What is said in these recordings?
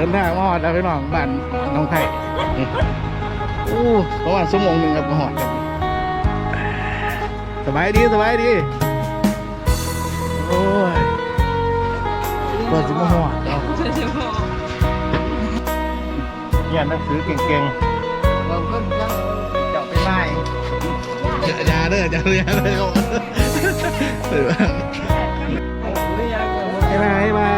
ดินทางมาหอดแล้วพี่น้องบ้านน้องไผ่นี่โอ้ประมาณชั่วโมงหนึ่งครับมาหอดครับสบายดีสบายดี โอ้ยก่อนจะมาหอดเนาะเรียนหนังสือเก่งเราเพิ่งยังจับไปไล่อย่าเด้ออย่าเด้ออย่าเด้อเออบ๊ายบาย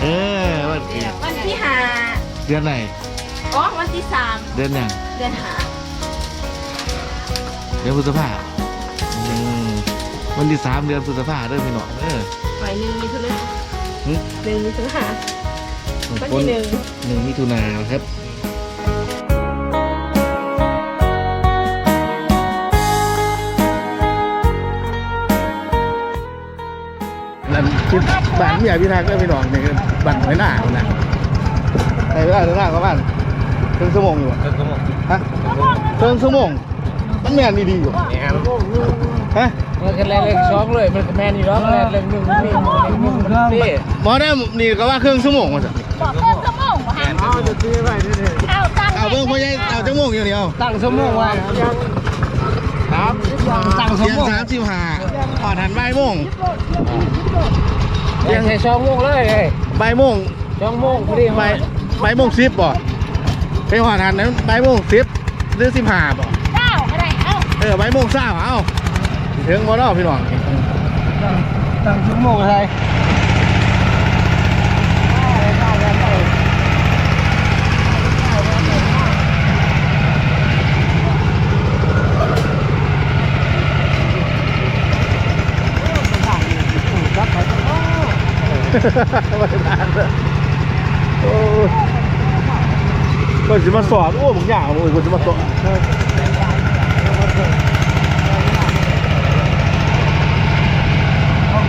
เกิดเออวันเกิดวันที่ห้าเดือนไหนอ๋อวันที่สามเดือนหยังเดือนห้าเดือนพฤษภาอืมวันที่สามเดือนพฤษภาเริ่มพี่น้องเออหน่อยหนึ่งมีทุนเลยหึหนึ่งมีทุนหาวันคนที่หนึ่งหนึ่งมิถุนายนครับนั่นคือบ้านไม่อยากพี่ทางก็พี่น้องเนี่ยคือบ้านไว้หน้าคนนะใส่เวลาเดินทางประมาณครึ่งชั่วโมงอยู่อะๆก็สมองฮะครึ่งชั่วโมงมันแม่นดีๆอยู่แง่ฮะมันก็แรงเล็กสองเลยมันก็แมนอยู่แล้วแรงเล็กหนึ่งนี่หนึ่งนี่หมอได้นี่ก็ว่าครึ่งชั่วโมงมาสิบอกเพิ่มสมองมาหาเอาจะซื้อไปนี่เอาตั้งเอาเบิ่งพ่อใหญ่เอาชั่วโมงอย่างเดียวตั้งสมองไว้ครับตั้งสเที่ยงมองสามสิบห้าพอทันบ่ายโมงยั งใช้ช่องโมงเลยเฮ้ยบ่ายโมงช่องโมงพอดีบ่ายบ่ายโมงสิบบ่ไปหอทันนั้นบ่ายโมงสิบหรือสิบห้าบ่เก้าอะไรเอาเออบ่ายโมงเช้าเอาถึงบ่เนาะพี่น้องตั้งสมองอะไร บ่ได้นานเลย โอ้ยก็สิมาสอบโอ้ผมอยากเลยก็สิมาสอบ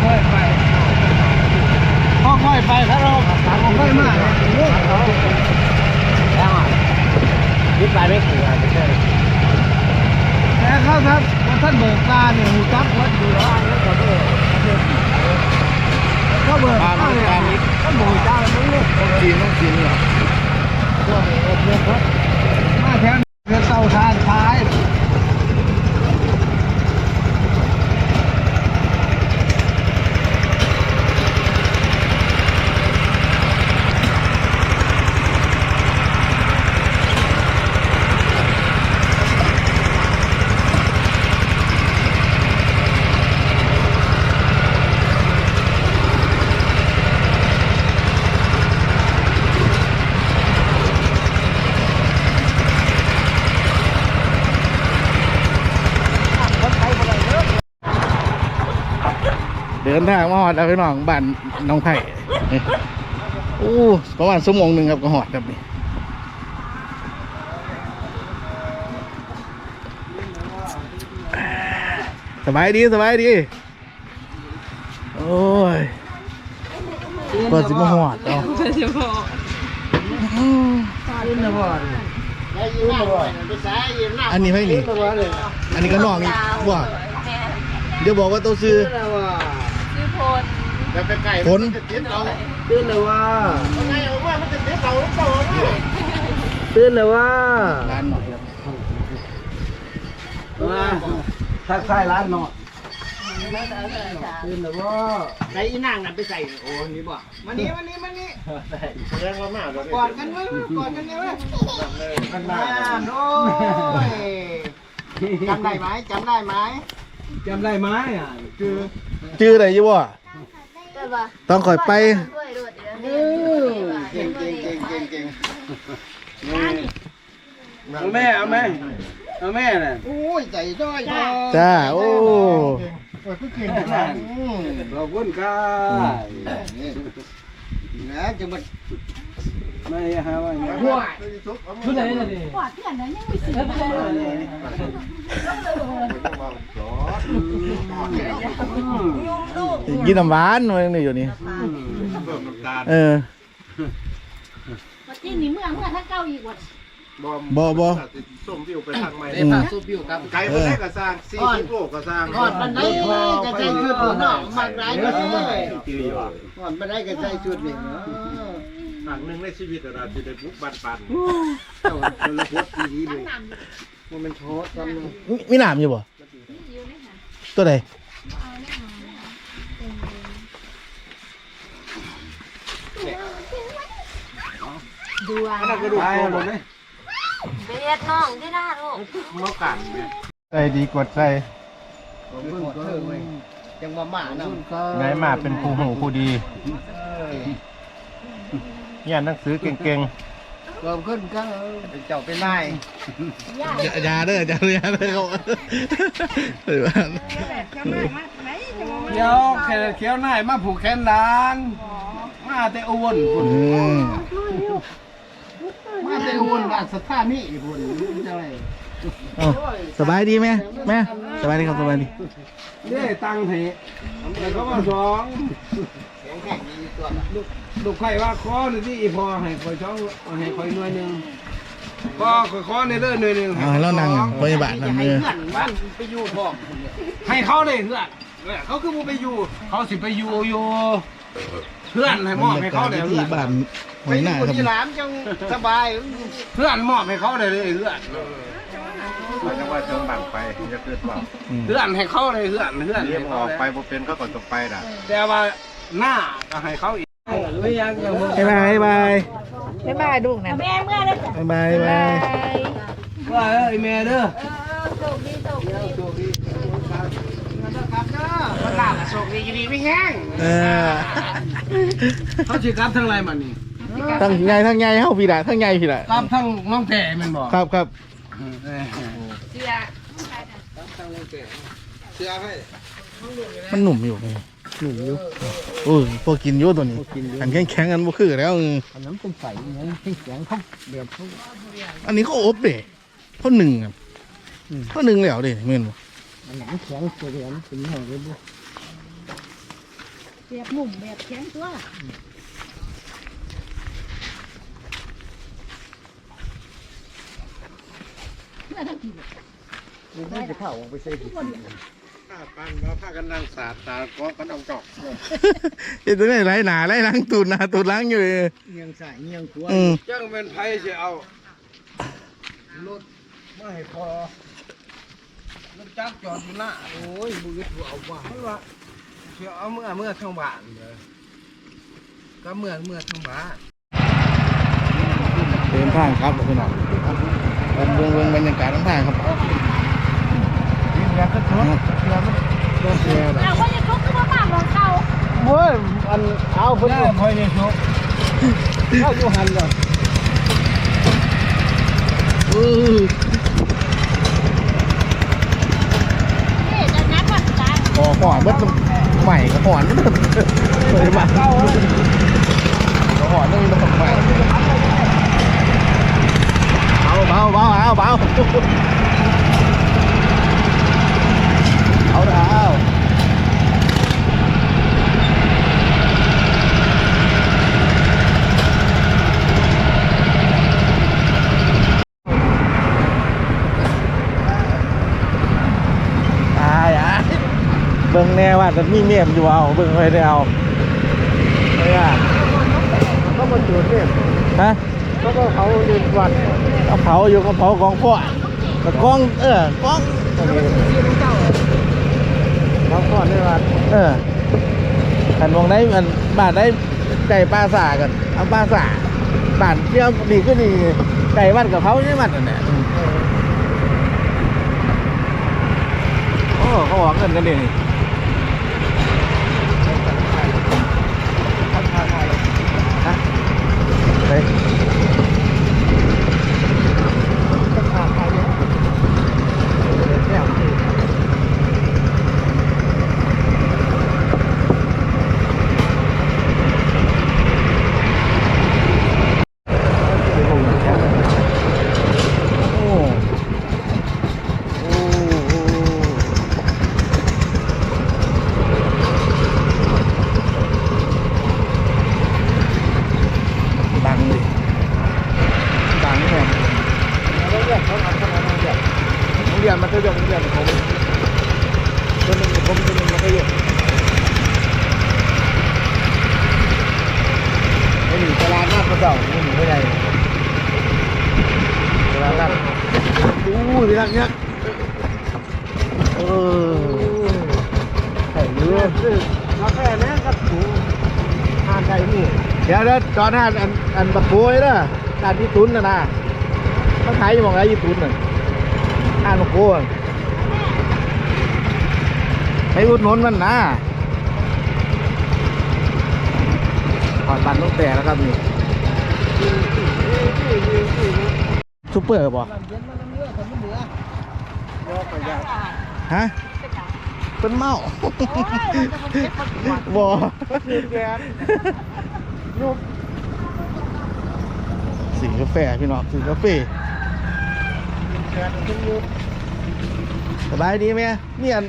ค่อยไปค่อยไปถ้าเราค่อยมายึดไปไม่ขู่อะไรใช่แต่เขาครับท่านเบิกตาเนี่ยหูจักวัดอยู่แล้วก็เบิกก็เบิก ตาเนี่ยก็บูชาแล้วนี่ ต้องกินต้องกินเหรอ มาแทนเรือเต่าทานท้าย เดินทางมาหอดแล้วพี่น้องบ้านน้องไผ่นี่โอ้ประมาณชั่วโมงหนึ่งครับก็หอดครับนี่สบายดีสบายดีโอ้ยก่อนสิมาหอดเนาะขึ้นนะพ่ออันนี้ให้นี่อันนี้ก็น้องอีกว่าเดี๋ยวบอกว่าตัวซื้อ นฝนขึ้นนะว่าขึ้นนะว่าร้านหน่อยครับว่าทักทายร้านเนาะขึ้นนะว่าใส่อีนางน่ะไปใส่โอ้นี่บ่มานี่มานี่มานี่กอดกันไว้กอดกันไว้กันมาโอ้ยจำได้ไหมจำได้ไหมจำได้ไหมอะคือ จื้ออะไรอยู่วะ ได้ปะต้องคอยไปด้วยด้วยเดี๋ยวเก่งเก่งเก่งเก่งเก่งเอาแม่เอาแม่เอาแม่น่ะโอ้ยใจด้อยพอจ้าโอ้คือเก่งขนาดนี้ขอบคุณค่ะนะจะมา ไม่ฮะว่าไงหัวชุดไหนน่ะดิกอดเพื่อนนะยังไม่ซื้อกินน้ำหวานมันนี่อยู่นี่เออมาที่นี่เมื่อเมื่อถ้าเก้าอีกว่าบ่บ่ส้มวิวไปทางใหม่ได้พาสูบอยู่กับไกลคนได้ก็สร้างสี่สิบโลก็สร้างก่อนมันได้เลยก็ใส่ชุดหนอกมากหลายเลยอยู่ก่อนมันได้ก็ใส่ชุดหนี่เนาะ ครั้งหนึ่งในชีวิตเราจะได้บุกบันปันเจ้าคนละพวกดีเลยมันเป็นโทษกันเลยมีมีหนามอยู่บ่ตัวใดดูอะนั่นกระดูกโคเลยเบ็ดน้องที่น่าลูกเมื่อกันใส่ดีกดใส่ผมเพิ่งเพิ่งเลยยังมาหมานะไหนมาเป็นครูหูครูดี เนี่ยหนังสือเก่งเริ่มขึ้นก็เป็นเจ้าเป็นนายอย่าอย่าเด้ออย่าเด้ออย่าเด้อเขาเออว่าเดี๋ยวแขนเขียวหน้ามาผูกแขนดานมาแต่อ้วนอืมมาเป็นหุ่นอัศธานี่หุ่นเจ้าไร เอ้าสบายดีไหมแม่สบายดีครับสบายดีนี่ตังค์เถแล้วก็มาสองแข็งแข็งดีตัวลูกลูกไข่ว่าคอหรือที่อีพอให้คอยช่องให้คอยหน่วยหนึ่งพอคอยคอในเรื่องหน่วยหนึ่งเอาให้เรานั่งพยาบาลนั่นให้เนื้อเพื่อนมันไปอยู่พ่อมให้เขาเลยเพื่อนเขาคือมูไปอยู่ เขาสิไปอยู่อยู่เพื่อนให้มอบให้เขาเลยที่เพื่อนบ้านหไปอยอหน้ายู่ครับที่ร้านจังสบายเพื่อนมอบให้เขาเลยเลยเพื่อนๆ มันจะว่าเชิงบังไปจะเกิดว่าอืมเพื่อนให้เขาเลยเพื่อนเพื่อนเลี้ยงให้อเขาอกเลยไปบ่เป็นเขาก็ต้องไปน่ะแต่ว่าหน้าก็ให้เขาอีกไม่ยังยังบ๊ายบายบ๊ายบายบ๊ายบายลูกนะแม่เมื่อได้จ้ะบ๊ายบายบ๊ายบายว่าเอ้ยแม่เด้อโชคดีโชคดีครับเด้อมันลาบโชคดีดีไม่แห้งเออเขาสิกลับทั้งไรมันนี่ทั้งใหญ่ทั้งใหญ่เฮาพี่ละทั้งใหญ่พี่ละกลับทั้งน้องแก่แมันบอกครับครับ เออเสียมันหนุ่มอยู่ไงหนุ่มอยู่โอ้ยพวกกินอยู่ตัวนี้อันแข็งแข็งๆกันบ่คือแล้วอันนั้นเป็นใสไงแข็งแข็งเขาเดือดเขาอันนี้เขาอบเด้เขาหนึ่งอะเขาหนึ่งแล้วเด้แม่นบ่อันนั้นแข็งเสียนเป็นหอยเลยบุเสียบหมุมแบบแข็งตัว ไม่จะเข้าไปใส่ผิดผ้าปั้นมาผ้ากันนั่งสาดตาก็กันเอาจอกเฮ็ดจังได๋ไหลหน้าไหลหลังตูดหน้าตูดหลังอยู่เลยเงียงใส่เงียงขวาอืมจังเป็นไผสิเอารถไม่ให้พอรถจักรจอดอยู่หน้าโอ้ยบุญถูเอาว่าเพราะว่าเสียเอาเมื่อเมื่อทางบ้านเลยก็เมื่อเมื่อทางบ้านเดินทางครับพี่น้อง เบิ่งเบิ่งเบิ่งบรรยากาศทางครับแล้วก็ทดแล้วมันโดนเสียเราก็จะทุกข์ขึ้นมาบ้านของเขาเมื่ออันเอาเพิ่นได้พอยในชกเข้าอยู่หันเลยเออนี่จะนัดวันจ้าพอหอนเบิดใหม่ก็หอนเบิดเลยมาก็หอนต้องมีต้องใหม่ เบาเบาเบาเอาเบาเอาเท้าตายอะเบิ่งแน่ว่าจะมีเมียมอยู่เอาเบิ่งไว้ได้เอาไม่ยากก็มาจุดเนี่ยฮะ ก็ก็เขาเรียนวัดกระเผาอยู่กระเผากองพ่อกระกองเออกองเขาก่อนในวัดเออหันมองได้มันบ้านได้ไก่ปลาสากันเอาปลาสาบ้านเที่ยวดีก็ดีไก่วัดกับเขาใช่ไหมนั่นแหละโอ้เขาหวังเงินกันดิฮะไปโอ้โอ้โอ้ มาเจ้าหนีไม่ได้เวลานั้นอู้ยรักยักษ์เออไข่เยอะกาแฟแม่กับถูทานได้นี่เดี๋ยวเดี๋ยวจอดหน้าอันอันบักโบยนะด้านญี่ปุ่นนะนะเขาขายอยู่หมองไรญี่ปุ่นน่ะอ่านบักโบยไปอุดหนุนมันนะขอดบันต้องแต่แล้วครับนี่ ซุปเปอร์ป่ะเย็นมาเรื่อยๆคนไม่เหลือเดี๋ยวไปยาฮะเป็นเมาบ่คือแกนยุบสีกาแฟพี่น้องสีกาแฟแกนขึ้นยุบสบายดีไหมนี่อัน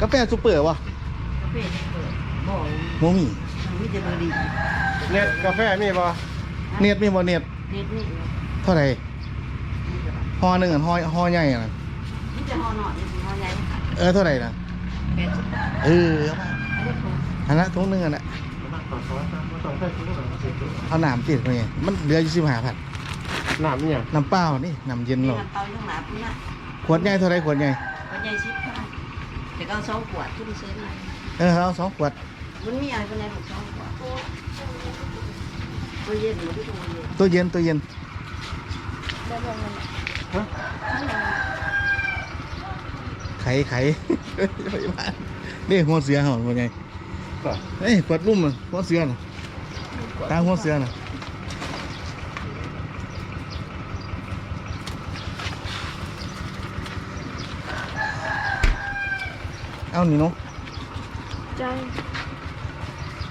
กาแฟซุปเปอร์ป่ะโมมี่เน็ตกาแฟมีป่ะเน็ตมีบ่เน็ต เด็ดนี่เท่าไหร่ห่อหนึ่งอันห่อห่อใหญ่อะนะนี่จะห่อหน่อยนี่ห่อใหญ่ค่ะเออเท่าไหร่นะเป็นสุดท้ายเออเอามาอันนี้ถูกอันนั้นทุงหนึงอันน่ะเอาน้ำติดไปไงมันเหลืออยู่สิบห้าพันน้ำเนี่ยน้ำเปล่านี่น้ำเย็นมีหรอกน้ำเตายังหนาพุ่งอะขวดใหญ่เท่าไหรขวดใหญ่ก็ใหญ่ชิดค่ะแต่ก็เอาสองขวดทุกเซนเลยเออเอาสองขวดมันมีอะไรคนไหนบอกสองขวด ตัวเย็นหรือที่ตัวเย็นตัวเย็นตัวเย็นได้ลงเงินไข่ไข่นี่หัวเสือเหรอว่าไงเอ้ยขวดลุ่มอะหัวเสือน่ะตาหัวเสือน่ะเอานี่เนาะใจ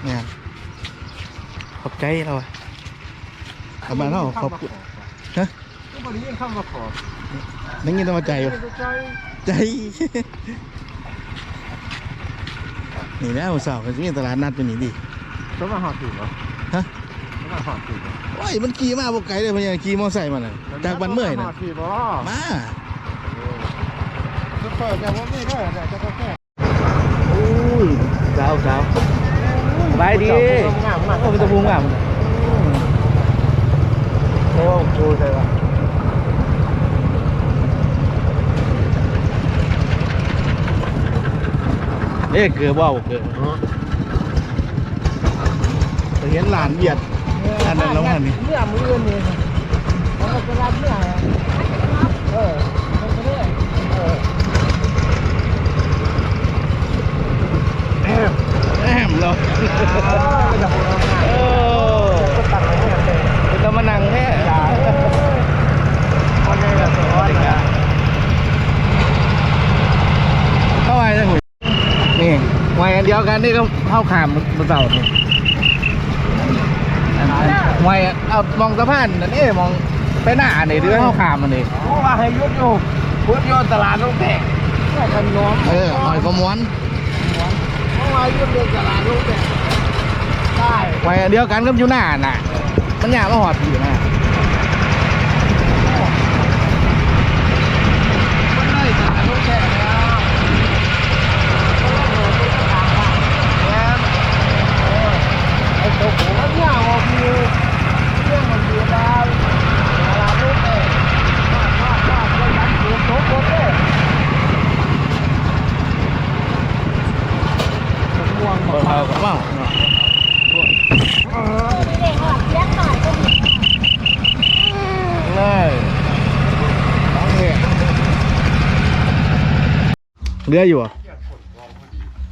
เนี่ยขอบใจเราอะ เอามาเนาะขอบคุณฮะก็บริยินคำว่าขอนั่งยินต้องมาใจอยู่ใจใจนี่นะวันเสาร์มันจะมีตลาดนัดเป็นนี่ดิต้องมาหอดถูกเหรอฮะต้องมาหอดถูกโอ้ยมันขี่มาบกไกลเลยมันยังขี่มอไซค์มาน่ะจากบ้านเมื่อยหน่ะอดถูกบ่มาเปิดแต่ว่าไม่ได้แต่จะกาแฟอุ้ยสาวสาวสบายดีงามมากโอ้เป็นตะพุงอะ โอ้โหใช่ปะเอ๊ะเกือบว่าบ่เกือบแต่เห็นหลานเบียดอันนั้นแล้วอันนี้เนื้อมือนี่มันจะรับเนื้อเออมันก็ได้เออแอมแอมเราจะพูดง่ายเออ ก็ตัดมาเนี่ยเลย เป็นตะ มานังแท้คนนี้แบบร้อนเลยเข้าไปนะหุ่ยนี่ไว้อันเดียวกันนี่ก็เข้าขามมันเต่านี่อันอันไว้เอามองสะพานนี่มองไปหน้านี่หรือเข้าขามมันนี่ว่าให้ยุดอยู่พุทธโยนตลาดลูกแตกันน้องเออหอยประมวนเพราะว่ายุดเดินตลาดลูกแตกได้ไว้อันเดียวกันกับอยู่หน้าน่ะ มันอยากมาหอดผีนะ มันเลยตลาดลูกแตกแล้วไอ้ตัวผมมันยาวคือเรื่องมันอยู่ดาวตลาดลูกแตกมากมากมากก็ยันตัวโตโตเต้ผมม่วง เปิดเอากับเมาเนาะ เออ เด็กอะเลี้ยงหน่อยก็ดี เลยสองเหตุ เรืออยู่เหรอะ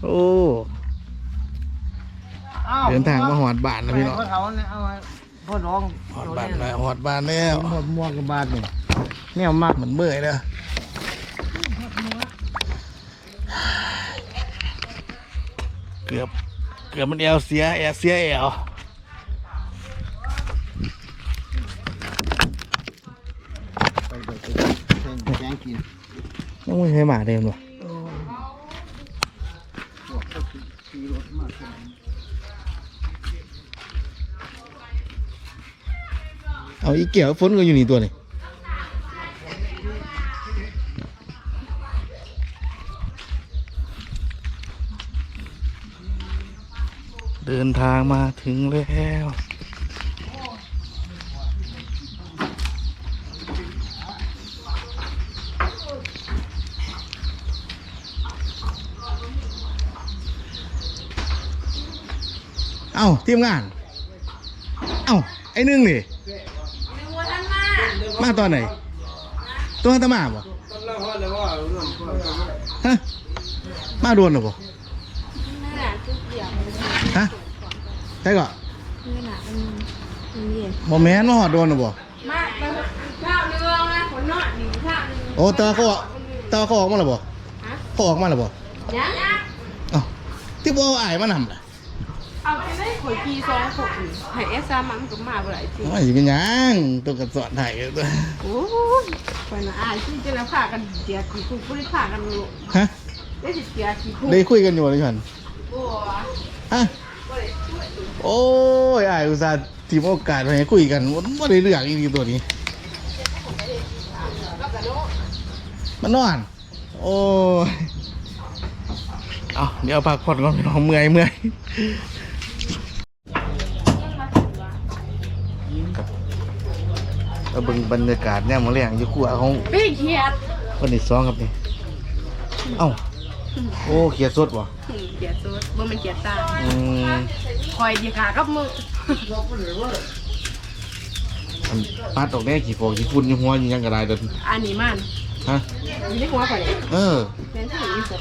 โอ้เดินทางมาหอดบ้านแล้วพี่น้องพ่อเขาเนี่ยเอาไว้พ่อร้องหอดบ้านแล้วหอดบ้านแล้วหอดม่วงกับบาทนี่เนี่ยมากเหมือนเมื่อยเลยเกือบเกือบมันแอวเสียแอวเสียแอวแกงกินต้องไม่ใช่หมาเดิมหรอ เอาอีเกี่ยวฝนก็อยู่นี่ตัวนี่เดินทางมาถึงแล้ว เอ้าทีมงาน เอ้าไอ้หนึ่งนี่มาตอนไหน ตัวตะมาบ่ฮะมาโดนหรอบ่ฮะใช่ก่อนนี่น่ะมันมันเย็นบ่แม่นมาหอดโดนหรอบ่มากไปข้าวเรืองนะคนนอดหนีข้าวเรืองโอ้ตาเขาออกตาเขาออกมาแล้วบ่เขาออกมาแล้วบ่ยัง เอ้าที่บ่เอาอ้ายมานำล่ะ เอาไปได้ข่อยกีซองผมให้เอสซามันก็มาบ่ได้จริงมันสิเป็นหยังตัวกันสอนไทยตัวโอ้ยไปนะอายที่จะแล้วพากันเสียกี่คู่บ่ได้พากันลูกฮะได้สิเสียกี่คู่ได้คุยกันอยู่บ่เลยคันโอ้ฮะโอ้ยอ้ายอุตส่าห์ทีมโอกาสให้คุยกันบ่บ่ได้เรื่องอีกตัวนี้มันนอน โอ้ยเอาเดี๋ยวพักผ่อนก่อนพี่น้องเมื่อยเมื่อย เอาเบิ่งบรรยากาศเนี่ยมาเลี้ยงอยู่ครัวของพี่เขียดวันที่สองครับนี่เอ้าโอ้เขียดสดบ่เขียดตัวบ่มันเขียดตาอืมคอยดีกากับมืออันปัดออกแน่ขี้โฟขี้ฝุ่นอยู่หัวอยู่หยังก็ได้เดินอันนี้มันฮะอยู่ในหัวข่อยเออเป็นที่มีสด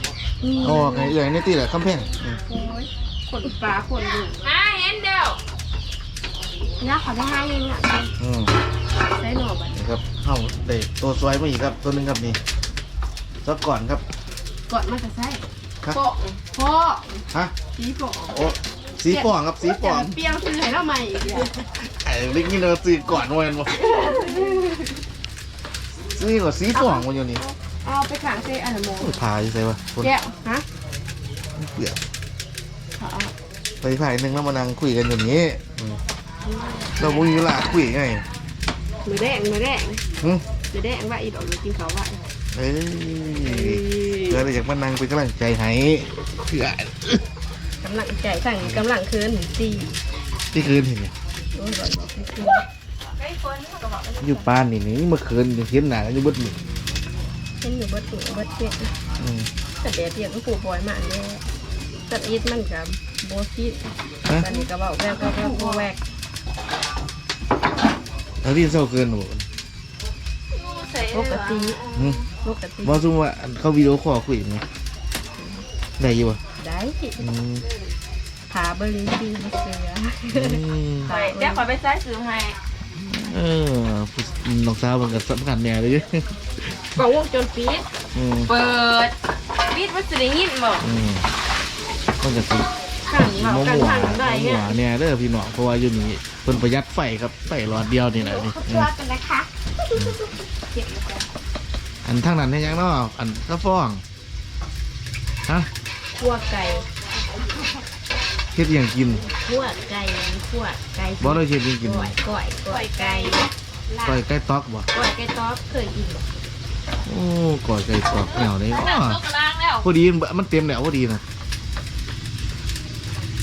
เอาออกให้เอื่อยนี่ตีแหละคำแพงอืมโอ้ยขนปลาขนอยู่อ่าเห็นเดียวเนี่ยขอได้ห้าเองอะอืม ใส่หน่อบัดนี่ครับเข้าได้ตัวสวยมาอีกครับ ตัวหนึงครับนี่สักก่อนครับกดมาจะใส่ครับโปะโปะฮะสีโปะโอ้สีป่องครับสีป่อง เปรี้ยวซื้อให้เราใหม่อีกเดียวไอ้ลิกนี่เราซื้อก่อนวันวะซื้อก่อนสีป่องวันอยู่นี่เอาไปขังเซอันละโมโอ้ยพาอยู่ใส่วะคนแก้วฮะเปลือกเอาไปผ่ายหนึ่งแล้วมานั่งคุยกันอย่างนี้ อืมเราบุญเวลาคุยไง มือแดงมือแดงหึมือแดงว่าอีดอกเลยกินเขาวว่าเอ้ยเพื่ออยากมานั่งเป็นกำลังใจให้เพื่อกำลังใจสั่งกำลังคืนตีที่คืนเห็นเนี่ยโอ้ยบอกบอกคืนอยู่ป้านนี่นี่เมื่อคืนยังเห็นหนากันอยู่เบดมือเห็นอยู่เบิดตัวเบิดเปียกอืมแต่แดดเปียกมันปลูกบอยมากเลยตัดอีทมันกับโบซีดฮะตอนนี้ก็บอกแวกก็แวกโบแวก แล้วที่เศร้าเกินหนูปกติหึปกติว่าซุ่มว่าอันเขาวิดีโอคอลคุยไหมได้อยู่วะได้อืมขาเบิ้งดีเสืออืมเดี๋ยวขอไปใช้ซื้อให้เออผู้น้องสาวมันก็สำคัญแน่เลยกล่องวงจรปิดอืมเปิดปิดว่าสิได้ยินบ่อืมมันก็สิ ขันสิเรามัวกันมัวทางได้มัเนี่วยเนี่ยเด้อพี่น้องเพราะว่าอยู่นี่เพิ่นประหยัดไฟครับไฟหลอดเดียวนี่แหละนี่อืมรอกันนะคะเก็บแล้วกันอันทางนั้นให้ยังเนาะอันกระฟ้องฮะคั่วไก่เฮ็ดอิหยังกินคั่วไก่คั่วไก่บ่ได้เฮ็ดอิหยังกินก้อยก้อยก้อยไก่ก้อยไก่ตอกบ่ก้อยไก่ต๊อกเคยกินบ่โอ้ก้อยไก่ตอกแนวนี้อ้อตกล้างแล้วพอดีมันเต็มแล้วพอดีนะเ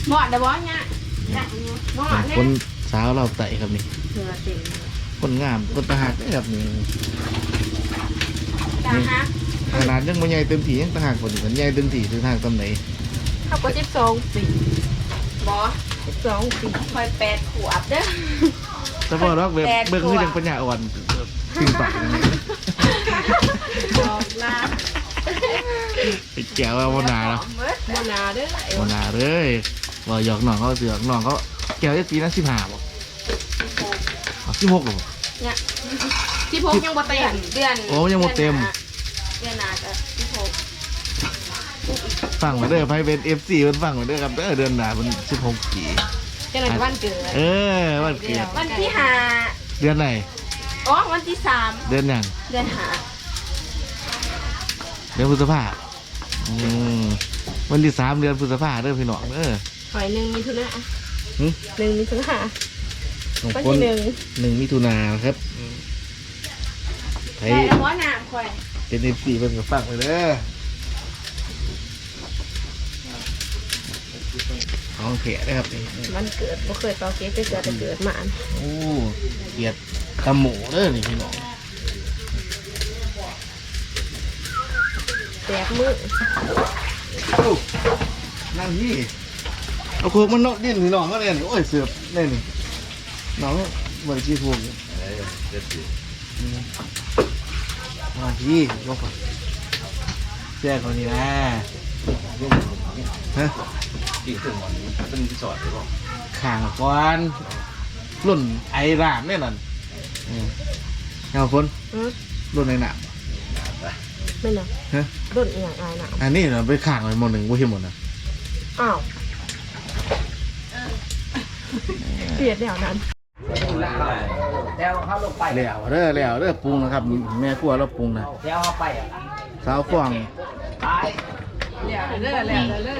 หมาะเด้อบ่เนี่ยเหมาะคนเนี่ยสาวเราไต่ครับนี่เสือเต็มคนงามคนตาหักเด้อครับนี่จ้าฮะขนาดยังบ่ใหญ่เต็มที่ยังตาหักคนนี้กันใหญ่เต็มที่ถึงทางตำไหนเขาก็สิบสองปีบ่สิบสองปีคอยแปดขวบเด้อแต่พอรักแบบแปดเบิ่งตัวคือยังปัญญาอ่อนถึงปากนะบอกลาไอ้แก้วว่าบ่นาแล้วโมนาเด้อไอ้บ่นาเลย บ่หยอกน้องเขาเสือกน้องเขาแก้วจะปีนั้น15บ่อ๋อ16บ่เนี่ยที่พกยังบ่เต็มเดือนโอ้ยังบ่เต็มเดือนหน้าก็ที่พกฟังมาเด้อไผเป็น FC เพิ่นฟังมาเด้อครับเด้อเดือนหน้าเพิ่น16ปีเจ้าหน้าที่วันเกิดเออวันเกิดวันที่ห้าเดือนไหนอ๋อวันที่สามเดือนหยังเดือนห้าเดือนพฤษภาอืมวันที่3เดือนพฤษภาเด้อพี่น้องเด้อห อยหนึ่งมิถุนาหึ หนึ่งมิถุนาของวันคนที่หนึ่งหนึ่งมิถุนาครับไทยใส่แล้วหัวหน้าคอยเป็นเอฟซีเป็นกับฟังเลยเด้อของเขียนะครับนี่มันเกิดบ่เคยเป่าเค้กเกิดแต่เกิดมาอันโอ้เขียดตำหมูเด้อนี่พี่น้องแตกมือโอ้นั่งนี่โอ้ เอาพวกมันเนาะดิ้นพี่น้องก็เลยนี่โอ้ยเสือบนี่นี่น้องเหมือนขี้พวกอยู่อืมมาพี่ยกก่อนแจ้งคนนี้นะฮะกินถึงวันนี้เป็นสอดหรือเปล่าข่างก่อนรุ่นไอรามเนี่ยนั่นอืมเอาคนรุ่นไอหนามไม่นะฮะรุ่นอย่างไรนะอันนี้เราไปข่างไปหมดหนึ่งว่าที่หมดนะอ้าว เปลี่ยนแนวนั้นแล้วเขาลงไปเหลวเด้อเหลวเด้อปรุงนะครับ แม่ครัวเราปรุงนะแล้วเขาไปอะสาวฟองตายเดี๋ยวเด้อแล้วเด้อ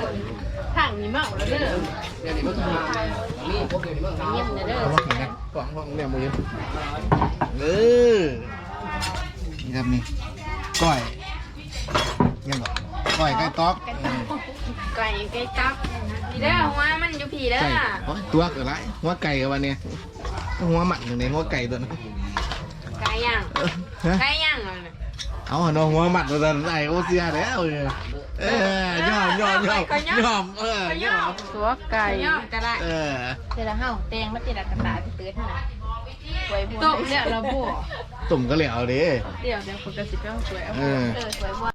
ทางนี้เมาแล้วเด้อเยี่ยมเด้อเอามาแข่งฟองฟองเนี่ยมือเออนี่ครับนี่ก้อยยังบอกก้อยไก่ต๊อกอืมไก่ไก่ตับ พี่เด้อหัวมันอยู่พี่เด้อไก่โอ้ยตัวเกิดไรหัวไก่กับวันเนี้ยหัวหมัดหนึ่งในหัวไก่ตัวนั้นไก่ย่างเออฮะไก่ย่างเลยเอาเนาะหัวหมัดตัวนั้นไอ้โอเสียแล้วเนี่ยเออยอมยอมยอมยอมเออยอมตัวไก่ย่างก็ได้เออเดี๋ยวเราเฮาแตงมาติดกระตาที่ตื้นน่ะไว้พุ่นต้มเนี่ยเราบ่ตุ่มก็เหลวดิเดี๋ยวเดี๋ยวคนกระสิบเจ้าสวยเอาเออ เออสวยบ่